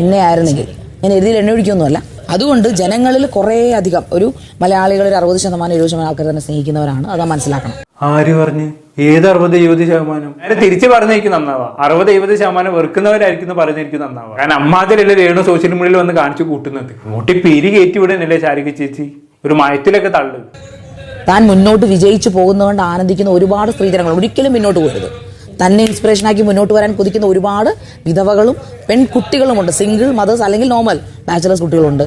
എന്നെ ആയിരുന്നെങ്കിൽ. ഞാൻ എഴുതിയിൽ എണ്ണ ഒഴിക്കൊന്നുമല്ല. അതുകൊണ്ട് ജനങ്ങളിൽ കുറേ അധികം ഒരു മലയാളികൾ ഒരു അറുപത് ശതമാനം എഴുപത് ശതമാനം ആൾക്കാർ തന്നെ സ്നേഹിക്കുന്നവരാണ്. അത് മനസ്സിലാക്കണം. ആര് പറഞ്ഞ്? ഏത് അറുപത് എഴുപത് ശതമാനം? നേരെ തിരിച്ച് പറഞ്ഞിരിക്കും നന്നാവാ. അറുപത് എഴുപത് ശതമാനം വെറുക്കുന്നവരായിരിക്കും എന്ന് പറഞ്ഞിരിക്കും നന്നാവാ. കാരണം അമ്മാതിരല്ലേ രേണു സോഷ്യൽ മീഡിയയിൽ വന്ന് കാണിച്ചു കൂട്ടുന്നത്? മോട്ടി പിരി കയറ്റി വിടുന്നല്ലേ ശാരിക ചേച്ചി? ഒരു മയത്തിലൊക്കെ തള്ളു. താൻ മുന്നോട്ട് വിജയിച്ചു പോകുന്നതുകൊണ്ട് ആനന്ദിക്കുന്ന ഒരുപാട് സ്ത്രീജനങ്ങൾ ഒരിക്കലും മുന്നോട്ട് പോകരുത്. തന്നെ ഇൻസ്പിറേഷൻ ആക്കി മുന്നോട്ട് വരാൻ കുതിക്കുന്ന ഒരുപാട് വിധവകളും പെൺകുട്ടികളുമുണ്ട്. സിംഗിൾ മദേഴ്സ് അല്ലെങ്കിൽ നോർമൽ ബാച്ചിലേഴ്സ് കുട്ടികളുണ്ട്.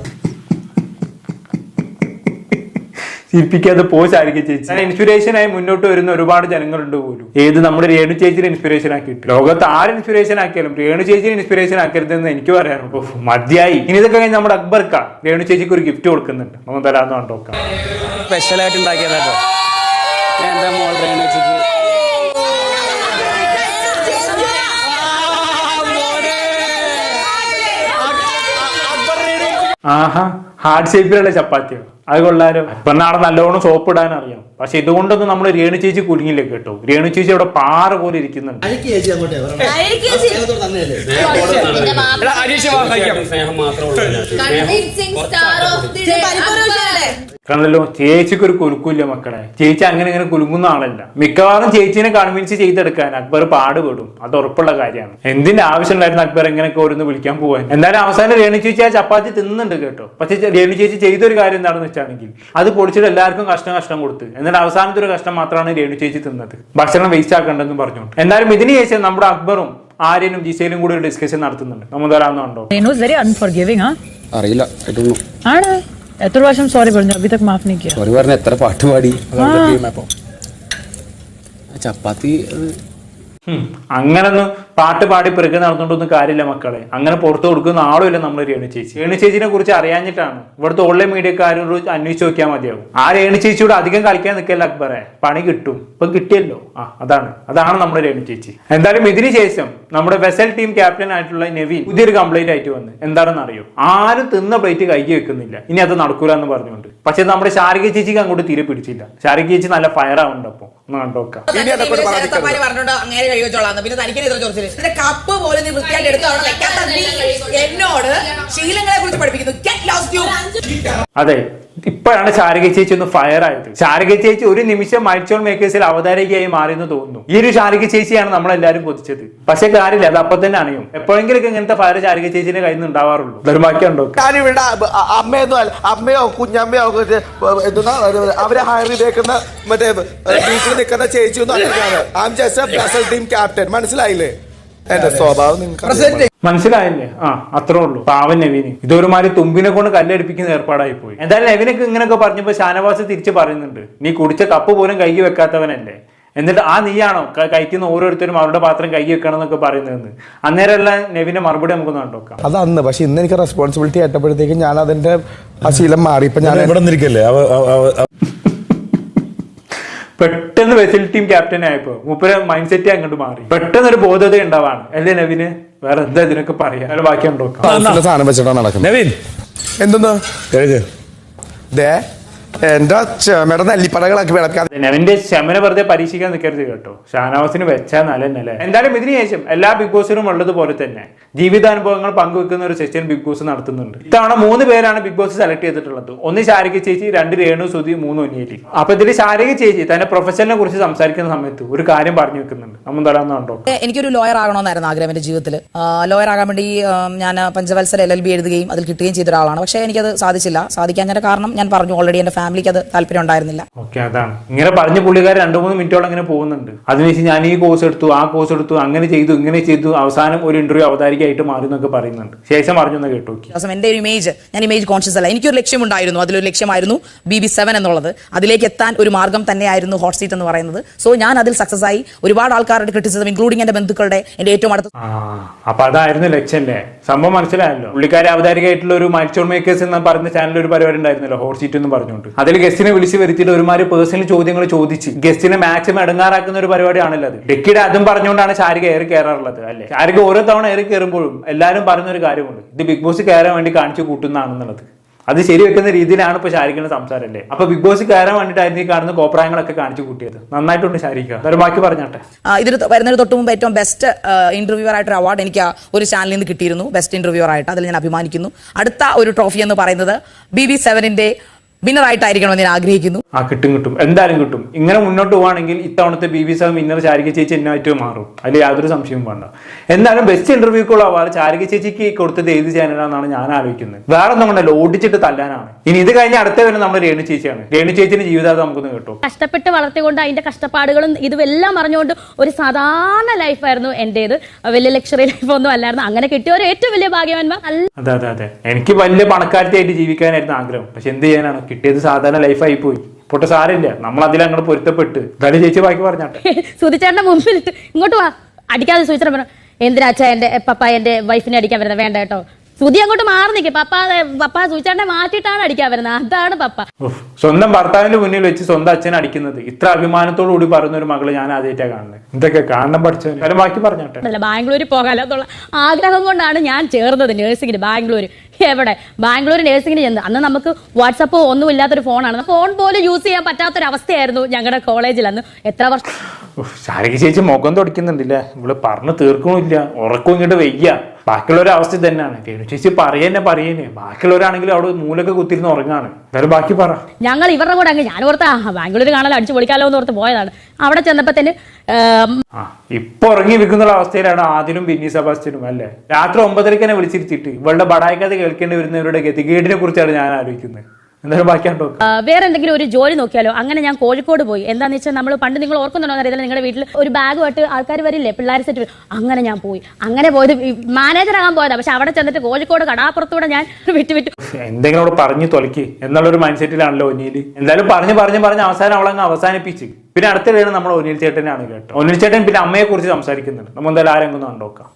ചിരിപ്പിക്കാതെ പോ ശാരിക ചേച്ചി. ഇൻസ്പിറേഷൻ ആയി മുന്നോട്ട് വരുന്ന ഒരുപാട് ജനങ്ങളുണ്ട് പോലും. ഏത് നമ്മുടെ രേണു ചേച്ചിനെ ഇൻസ്പിറേഷൻ ആക്കിയിട്ട്? ലോകത്ത് ആര് ഇൻസ്പിറേഷൻ ആക്കിയാലും രേണു ചേച്ചിനെ ഇൻസ്പിറേഷൻ ആക്കരുതെന്ന് എനിക്ക് പറയാനുള്ളൂ. മതിയായി. ഇനി ഇതൊക്കെ കഴിഞ്ഞ് നമ്മുടെ അക്ബർക്ക രേണു ചേച്ചിക്ക് ഒരു ഗിഫ്റ്റ് കൊടുക്കുന്നുണ്ട്. നമുക്ക് തരാമെന്ന് കണ്ടോക്കാം സ്പെഷ്യലായിട്ട് ഉണ്ടാക്കിയതാട്ടോ എന്റെ മോൾ റേണു വെച്ചിട്ട് ആഹാ. ഹാർഡ് ഷേപ്പിലുള്ള ചപ്പാത്തിയോ? അത് കൊള്ളാലോ. ഇപ്പം നാളെ നല്ലോണം സോപ്പ് ഇടാൻ അറിയാം പക്ഷെ ഇതുകൊണ്ടൊന്നും നമ്മൾ രേണു ചേച്ചി കുലുങ്ങില്ല കേട്ടോ? രേണു ചേച്ചി അവിടെ പാറ പോലെ ഇരിക്കുന്നുണ്ട്. കണ്ടല്ലോ ചേച്ചിക്ക് ഒരു കുലുക്കില്ല മക്കളെ. ചേച്ചി അങ്ങനെ ഇങ്ങനെ കുലുങ്ങുന്ന ആളല്ല. മിക്കവാറും ചേച്ചിനെ കൺവിൻസ് ചെയ്തെടുക്കാൻ അക്ബർ പാടുപെടും. അത് ഉറപ്പുള്ള കാര്യമാണ്. എന്തിന്റെ ആവശ്യം ഉണ്ടായിരുന്നു അക്ബർ എങ്ങനെയൊക്കെ ഓരോന്ന് വിളിക്കാൻ പോവാൻ? എന്തായാലും അവസാനം രേണു ചേച്ചി ആ ചപ്പാത്തി തിന്നുന്നുണ്ട് കേട്ടോ. പക്ഷെ രേണു ചേച്ചി ചെയ്തൊരു കാര്യം എന്താണെന്ന് വെച്ചാണെങ്കിൽ അത് പൊളിച്ചിട്ട് എല്ലാവർക്കും കഷ്ടം കഷ്ടം കൊടുത്ത്. എന്നിട്ട് അവസാനത്തെ ഒരു കഷ്ടം മാത്രമാണ് രേണു ചേച്ചി തിന്നത്. ഭക്ഷണം വേസ്റ്റ് ആക്കേണ്ടെന്ന് പറഞ്ഞു എന്തായാലും ഇതിന് ശേഷം നമ്മുടെ അക്ബറും ആര്യനും ജിസയിലും കൂടി ഒരു ഡിസ്കഷൻ നടത്തുന്നുണ്ട്. നമുക്കതാണെന്നുണ്ടോ അറിയില്ല എത്ര വർഷം സോറി പറഞ്ഞു അഭി മാഫ് സോറി പറഞ്ഞു എത്ര പാട്ട് പാടി? ചപ്പാത്തി അങ്ങനൊന്നും പാട്ട് പാടി പെറുക്കി നടന്നുകൊണ്ടൊന്നും കാര്യമില്ല മക്കളെ. അങ്ങനെ പുറത്തു കൊടുക്കുന്ന ആളുമില്ല നമ്മൾ രേണു ചേച്ചി. രേണു ചേച്ചിനെ കുറിച്ച് അറിയാഞ്ഞിട്ടാണ്. ഇവിടുത്തെ ഓൺലൈൻ മീഡിയക്കാരോട് അന്വേഷിച്ച് നോക്കിയാൽ മതിയാവും. ആ രേണു ചേച്ചിയോട് അധികം കളിക്കാൻ നിൽക്കല്ല അക്ബറെ. പണി കിട്ടും. ഇപ്പൊ കിട്ടിയല്ലോ. ആ അതാണ്. അതാണ് നമ്മുടെ രേണു ചേച്ചി. എന്തായാലും ഇതിനു ശേഷം നമ്മുടെ വെസൽ ടീം ക്യാപ്റ്റൻ ആയിട്ടുള്ള നെവിൻ പുതിയൊരു കംപ്ലൈന്റ് ആയിട്ട് വന്ന്. എന്താണെന്ന് അറിയോ? ആരും തിന്ന പ്ലേറ്റ് കൈക്ക് വെക്കുന്നില്ല. ഇനി അത് നടക്കൂല എന്ന് പറഞ്ഞുകൊണ്ട്. പക്ഷെ നമ്മുടെ ശാരിക ചേച്ചിക്ക് അങ്ങോട്ട് തീരെ പിടിച്ചില്ല. ശാരിക ചേച്ചി നല്ല ഫയർ ആവുന്നുണ്ട് അപ്പൊ ഒന്ന് കണ്ടോക്കാം. ചോദിച്ചില്ല എന്റെ കപ്പ് പോലെ നീ വൃത്തിയായിട്ട് എടുത്ത് അവിടെ വെക്കാത്ത നീ എന്നോട് ശീലങ്ങളെ കുറിച്ച് പഠിപ്പിക്കുന്നു. ഗെറ്റ് യു അതെ ഇപ്പോഴാണ് ശാരക ചേച്ചി ഒന്ന് ഫയർ ആയത്. ശാരിക ചേച്ചി ഒരു നിമിഷം മൈച്ചോൺ മേക്കേഴ്സിൽ അവതാരകയായി മാറിയെന്ന് തോന്നുന്നു. ഈ ഒരു ശാരക ചേച്ചിയാണ് നമ്മളെല്ലാരും കൊതിച്ചത്. പക്ഷെ കാര്യമില്ല അത് അപ്പൊ തന്നെ അണിയും. എപ്പോഴെങ്കിലും ഇങ്ങനത്തെ ഫയർ ശാരക ചേച്ചിന്റെ കയ്യിൽ നിന്ന് ഉണ്ടാവാറുള്ളൂ. ഞാനിവിടെ അമ്മയൊന്നും അല്ല അമ്മയോ കുഞ്ഞമ്മയോ അവരെ ഹയർ ചെയ്തേക്കുന്ന മറ്റേ വീട്ടിൽ നിൽക്കുന്ന ചേച്ചി ജസ്റ്റ് ടീം ക്യാപ്റ്റൻ മനസ്സിലായില്ലേ? എന്റെ സ്വഭാവം നിങ്ങൾക്ക് മനസ്സിലായില്ലേ? ആ അത്രേ ഉള്ളൂ. പാവൻ നവീന്. ഇതൊരുമാതിരി തുമ്പിനെ കൊണ്ട് കല്ലടിപ്പിക്കുന്ന ഏർപ്പാടായി പോയി. എന്തായാലും നവീനൊക്കെ ഇങ്ങനെയൊക്കെ പറഞ്ഞപ്പോ ഷാനവാസ് തിരിച്ച് പറയുന്നുണ്ട് നീ കുടിച്ച കപ്പ് പോലും കൈ വെക്കാത്തവനല്ലേ? എന്നിട്ട് ആ നീയാണോ? കഴിക്കുന്ന ഓരോരുത്തരും അവരുടെ പാത്രം കൈ വെക്കണം എന്നൊക്കെ പറയുന്നതെന്ന് അന്നേരമല്ല നെവിന്റെ മറുപടി നമുക്ക് കണ്ടോക്കാം അത് അന്ന് പക്ഷെ ഇന്ന് എനിക്ക് റെസ്പോൺസിബിലിറ്റി ഏറ്റപ്പോഴത്തേക്കും ഞാൻ അതിന്റെ ആ ശീലം മാറി. ഇപ്പൊ ഞാൻ ഇവിടെ അവ- പെട്ടെന്ന് വെസൽ ടീം ക്യാപ്റ്റൻ ആയപ്പോ മൂപ്പര് മൈൻഡ് സെറ്റ് അങ്ങോട്ട് മാറി. പെട്ടെന്ന് ഒരു ബോധത ഉണ്ടാവാണ്. അല്ലേ നവീന്? വേറെ എന്താ ഇതിനൊക്കെ പറയാ? ബാക്കി ഉണ്ടോ സാധനം വെച്ചിട്ടാണ് നടക്കുന്നത്. നവീൻ. എന്തെന്നാ? ദേ എന്റെ ചെമയുടെ നെല്ലിപ്പടകളൊക്കെ വിളക്കാൻ നെവിന്റെ ശമന വെറുതെ പരീക്ഷിക്കാൻ നിൽക്കരുത് കേട്ടോ. ഷാനവാസിന് വെച്ചാൽ നല്ല തന്നെ എന്തായാലും ഇതിന് ശേഷം എല്ലാ ബിഗ് ബോസിനും ഉള്ളതുപോലെ തന്നെ ജീവിതാനുഭവങ്ങൾ പങ്കുവെക്കുന്ന ഒരു സെഷൻ ബിഗ് ബോസ് നടത്തുന്നുണ്ട്. ഇത്തവണ മൂന്ന് പേരാണ് ബിഗ് ബോസ് സെലക്ട് ചെയ്തിട്ടുള്ളത്. ഒന്ന് ശാരിക ചേച്ചി രണ്ട് രേണു സുധി മൂന്ന് ഒന്നിയേലി. അപ്പൊ ഇതിൽ ശാരിക ചേച്ചി തന്റെ പ്രൊഫഷനെ കുറിച്ച് സംസാരിക്കുന്ന സമയത്ത് ഒരു കാര്യം പറഞ്ഞു വെക്കുന്നുണ്ട്. നമ്മൾ തരാമെന്നുണ്ടോ എനിക്കൊരു ലോയർ ആകണമെന്നായിരുന്നു ആഗ്രഹം എന്റെ ജീവിതത്തിൽ ലോയർ ആകാൻ വേണ്ടി ഞാൻ പഞ്ചവത്സര എൽ എൽ ബി എഴുതുകയും അതിൽ കിട്ടുകയും ചെയ്ത ഒരാളാണ് പക്ഷേ എനിക്കത് സാധിച്ചില്ല. സാധിക്കാൻ കാരണം ഞാൻ പറഞ്ഞു ഓൾറെഡി എന്റെ ഫാമിലിക്ക് അത് താല്പര്യം ഉണ്ടായിരുന്നില്ല. ഓക്കെ അതാണ് ഇങ്ങനെ പറഞ്ഞ പുള്ളിക്കാർ രണ്ടു മൂന്ന് മിനിറ്റോളം ഇങ്ങനെ പോകുന്നുണ്ട്. അതിനുശേഷം ഞാൻ ഈ കോഴ്സ് എടുത്തു ആ കോഴ്സ് എടുത്തു അങ്ങനെ ചെയ്തു ഇങ്ങനെ ചെയ്തു അവസാനം ഒരു ഇന്റർവ്യൂ അവതാരികയായിട്ട് മാറി എന്നൊക്കെ പറയുന്നുണ്ട്. ശേഷം പറഞ്ഞു കേട്ടു എന്റെ ഒരു ഇമേജ് ഞാൻ ഇമേജ് കോൺഷ്യസ് അല്ല. എനിക്കൊരു ലക്ഷ്യമുണ്ടായിരുന്നു. അതിലൊരു ലക്ഷ്യമായിരുന്നു ബി ബി സെവൻ എന്നുള്ളത്. അതിലേക്ക് എത്താൻ ഒരു മാർഗം തന്നെയായിരുന്നു ഹോട്ട് സീറ്റ് എന്ന് പറയുന്നത്. സോ ഞാൻ അതിൽ സക്സസ് ആയി. ഒരുപാട് ആൾക്കാരുടെ ക്രിറ്റിസിസം ഇൻക്ലൂഡിംഗ് എന്റെ ബന്ധുക്കളുടെ എന്റെ ഏറ്റവും അടുത്ത അപ്പൊ അതായിരുന്നു ലക്ഷ്യല്ലേ സംഭവം മനസ്സിലായല്ലോ. പുള്ളിക്കാരെ അവതാരികയായിട്ടുള്ള ഒരു മൈൽസ്റ്റോൺ മേക്കേഴ്സ് എന്ന് പറയുന്ന ചാനലിൽ ഒരു പരിപാടി ഉണ്ടായിരുന്നല്ലോ ഹോട്ട് സീറ്റ് എന്ന് പറഞ്ഞുകൊണ്ട്. അതിൽ ഗസ്റ്റിനെ വിളിച്ച് വരുത്തിയിട്ട് ഒരുമാതിരി പേഴ്സണൽ ചോദ്യങ്ങൾ ചോദിച്ച് ഗസ്റ്റിനെ മാക്സിമം ഇടങ്ങാറാക്കുന്ന ഒരു പരിപാടിയാണല്ലോ അത്. ഡെക്കിയുടെ അതും പറഞ്ഞുകൊണ്ടാണ് ശാരിക ഏറി കയറാറുള്ളത് അല്ലെ? ശാരിക ഓരോ തവണ ഏറി കയറുമ്പോഴും എല്ലാവരും ഒരു കാര്യമുണ്ട്. ഇത് ബിഗ് ബോസ് കയറാൻ വേണ്ടി കാണിച്ചു കൂട്ടുന്നതാണെന്നുള്ളത്. അത് ശരിവെക്കുന്ന രീതിയിലാണ് ഇപ്പൊ ശാരിക്കുന്ന സംസാരം അല്ലേ? അപ്പൊ ബിഗ് ബോസ് കയറാൻ വേണ്ടിയിട്ടായിരുന്നു ഈ കാണുന്ന കോപ്രായങ്ങളൊക്കെ കാണിച്ചു കൂട്ടിയത്. നന്നായിട്ടുണ്ട് ശാരിക്ക അതൊരു ബാക്കി പറഞ്ഞാട്ടെ? ഇതിന് വരുന്നതിന് തൊട്ട് മുമ്പ് ഏറ്റവും ബെസ്റ്റ് ഇന്റർവ്യൂവർ ആയിട്ട് ഒരു അവാർഡ് എനിക്ക് ഒരു ചാനലിൽ നിന്ന് കിട്ടിയിരുന്നു. ബെസ്റ്റ് ഇന്റർവ്യൂവർ ആയിട്ട്. അതിൽ ഞാൻ അഭിമാനിക്കുന്നു. അടുത്ത ഒരു ട്രോഫി എന്ന് പറയുന്നത് ബി ബി സെവനിന്റെ വിന്നർ ആയിട്ടായിരിക്കണമെന്ന് ഞാൻ ആഗ്രഹിക്കുന്നു. ആ കിട്ടും കിട്ടും. എന്തായാലും കിട്ടും. ഇങ്ങനെ മുന്നോട്ട് പോവാണെങ്കിൽ ഇത്തവണത്തെ ബി ബി സാം വിന്നർ ചാരിക ചേച്ചി എന്നായിട്ട് മാറും. അതിൽ യാതൊരു സംശയവും വേണ്ട. എന്തായാലും ബെസ്റ്റ് ഇന്റർവ്യൂക്കുള്ള അവാർഡ് ചാരിക ചേച്ചിക്ക് കൊടുത്തത് ഏത് ചാനലാണെന്നാണ് ഞാൻ ആലോചിക്കുന്നത്. വേറെ ഒന്നും കൊണ്ടല്ല ഓടിച്ചിട്ട് തല്ലാനാണ്. ഇനി ഇത് കഴിഞ്ഞ അടുത്ത വരെ നമ്മുടെ രേണു ചേച്ചിയാണ്. രേണു ചേച്ചിന്റെ ജീവിതം നമുക്കൊന്ന് കേട്ടോ. കഷ്ടപ്പെട്ട് വളർത്തിക്കൊണ്ട് അതിന്റെ കഷ്ടപ്പാടുകളും ഇതുമെല്ലാം അറിഞ്ഞുകൊണ്ട് ഒരു സാധാരണ ലൈഫായിരുന്നു എന്റേത്. വലിയ ലക്ഷറി ലൈഫ് ഒന്നും അല്ലായിരുന്നു. അങ്ങനെ കിട്ടിയ ഒരു ഏറ്റവും വലിയ ഭാഗ്യവാന്മാർ അതെ അതെ അതെ. എനിക്ക് വലിയ പണക്കാരത്തിയായിട്ട് ജീവിക്കാനായിരുന്നു ആഗ്രഹം. പക്ഷെ എന്ത് ചെയ്യാനാണ്? കിട്ടിയത് സാധാരണ ലൈഫായി പോയി. പൊട്ട സാരമില്ല. നമ്മൾ അതിൽ അങ്ങോട്ട് പൊരുത്തപ്പെട്ട്. എന്തായാലും ചേച്ചി ബാക്കി പറഞ്ഞാട്ടെ. മുമ്പിൽ ഇങ്ങോട്ട് വാ. അടിക്കാതെ സുധിച്ചേട്ടൻ പറഞ്ഞു എന്തിനാ അച്ഛാ എന്റെ പപ്പ എന്റെ വൈഫിനെ അടിക്കാൻ വരുന്നത് വേണ്ട കേട്ടോ. സുധി അങ്ങോട്ട് മാറി നിൽക്കും പപ്പ പപ്പ സുചേട്ടനെ മാറ്റിയിട്ടാണ് അടിക്കാൻ വരുന്നത്. അതാണ് പപ്പ. സ്വന്തം ഭർത്താവിന്റെ മുന്നിൽ വെച്ച് സ്വന്തം അച്ഛനെ അടിക്കുന്നത്. ഇത്ര അഭിമാനത്തോടു കൂടി പറയുന്ന ഒരു മകൾ ഞാൻ ആദ്യമായിട്ടാണ് കാണുന്നത് ഇതൊക്കെ കാണണം പഠിച്ചു ബാക്കി പറഞ്ഞാട്ടെ. അല്ല ബാംഗ്ലൂരിൽ പോകാലോ എന്നുള്ള ആഗ്രഹം കൊണ്ടാണ് ഞാൻ ചേർന്നത് നഴ്സിംഗിന് ബാംഗ്ലൂർ എവിടെ? ബാംഗ്ലൂർ നഴ്സിംഗിന് ചെന്ന്. അന്ന് നമുക്ക് വാട്സപ്പോ ഒന്നും ഇല്ലാത്തൊരു ഫോണാണ് ഫോൺ പോലും യൂസ് ചെയ്യാൻ പറ്റാത്തൊരു അവസ്ഥയായിരുന്നു ഞങ്ങളുടെ കോളേജിൽ അന്ന്. എത്ര വർഷം ശാരീരിക ചേച്ചി മുഖം തുടക്കുന്നുണ്ടല്ലേ ഇവിടെ പറഞ്ഞു തീർക്കണില്ല. ഉറക്കം ഇങ്ങോട്ട് വയ്യ. ബാക്കിയുള്ളവരുടെ അവസ്ഥ തന്നെയാണ് രേണു ചേച്ചി പറയന്നെ പറയന്നെ. ബാക്കിയുള്ളവരാണെങ്കിലും അവിടെ മൂലൊക്കെ കുത്തിരുന്ന് ഉറങ്ങാണ്. എന്തായാലും ബാക്കി പറ. ഞങ്ങൾ ഇവരുടെ കൂടെ അങ്ങ് ഞാൻ ഓർത്ത് ബാംഗ്ലൂർ കാണാൻ അടിച്ചു പൊളിക്കാലോ എന്ന് ഓർത്ത് പോയതാണ്. അവിടെ ചെന്നപ്പോ ആ ഇപ്പൊ ഉറങ്ങി വിൽക്കുന്ന അവസ്ഥയിലാണ് ആദിലും ബിന്നി സെബാസ്റ്റ്യനും അല്ലേ? രാത്രി ഒമ്പതരക്ക് തന്നെ വിളിച്ചിരുത്തിയിട്ട്. ഇവളുടെ ബടായിക്കഥ കേൾക്കേണ്ടി വരുന്നവരുടെ ഗതികേടിനെ കുറിച്ചാണ് ഞാൻ ആലോചിക്കുന്നത്. എന്തായാലും വേറെ എന്തെങ്കിലും ഒരു ജോലി നോക്കിയാലോ? അങ്ങനെ ഞാൻ കോഴിക്കോട് പോയി. എന്താന്ന് വെച്ചാൽ നമ്മൾ പണ്ട് നിങ്ങൾ ഓർക്കുന്നുണ്ടോ അറിയില്ല നിങ്ങളുടെ വീട്ടിൽ ഒരു ബാഗ് ബാഗുമായിട്ട് ആൾക്കാർ വരില്ലേ? പിള്ളേർ സെറ്റ് അങ്ങനെ ഞാൻ പോയി. അങ്ങനെ പോയത് മാനേജർ ആകാൻ പോയതാ. പക്ഷെ അവിടെ ചെന്നിട്ട് കോഴിക്കോട് കടാപ്പുറത്തൂടെ ഞാൻ വിട്ടു വിട്ടു എന്തെങ്കിലും അവിടെ പറഞ്ഞു തൊലക്കി. എന്നുള്ളൊരു മൈൻഡ് സെറ്റിലാണല്ലോ ഒനിയിൽ എന്തായാലും പറഞ്ഞു പറഞ്ഞു പറഞ്ഞ് അവസാനം അവളങ്ങ് അവസാനിപ്പിച്ച്. പിന്നെ അടുത്തിടെയാണ് നമ്മൾ ഒന്നിൽ ചേട്ടനാണ് കേട്ടോ. ഒന്നിൽ ചേട്ടൻ പിന്നെ അമ്മയെ കുറിച്ച് സംസാരിക്കുന്നുണ്ട്. നമ്മൾ എന്തായാലും ആരെങ്കിലും കണ്ടോക്കാം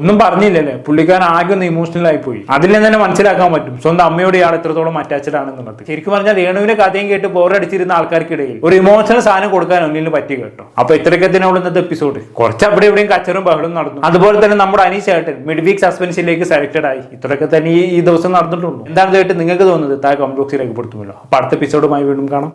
ഒന്നും പറഞ്ഞില്ലല്ലേ? പുള്ളിക്കാരൻ ആകെ ഒന്ന് ഇമോഷണൽ ആയി പോയി. അതിൽ നിന്ന് തന്നെ മനസ്സിലാക്കാൻ പറ്റും. സ്വന്തം അമ്മയോട് ഇയാൾ എത്രത്തോളം അറ്റാച്ച്ഡ് ആണെന്നുള്ളത് ശരിക്കും പറഞ്ഞാൽ രേണുവിന്റെ കഥയും കേട്ട് ബോറടിച്ചിരുന്ന ആൾക്കാർക്കിടയിൽ ഒരു ഇമോഷണൽ സാധനം കൊടുക്കാൻ ഒന്നിന് പറ്റി കേട്ടോ. അപ്പൊ ഇത്രയൊക്കെ തന്നെയുള്ള ഇന്നത്തെ എപ്പിസോഡ് കുറച്ച് അവിടെ ഇവിടെയും കച്ചറും ബഹളും നടന്നു. അതുപോലെ തന്നെ നമ്മുടെ അനീഷ് ചേട്ടൻ മിഡ് വീക്ക് സസ്പെൻസിലേക്ക് സെലക്ടഡ് ആയി. ഇത്രയൊക്കെ തന്നെ ഈ ഈ ദിവസം നടന്നിട്ടുള്ളൂ. എന്താണ് കേട്ട് നിങ്ങൾക്ക് തോന്നുന്നത്? താഴെ കമന്റ് ബോക്സിൽ രേഖപ്പെടുത്തുമല്ലോ. അപ്പൊ അടുത്ത എപ്പിസോഡുമായി വീണ്ടും കാണാം.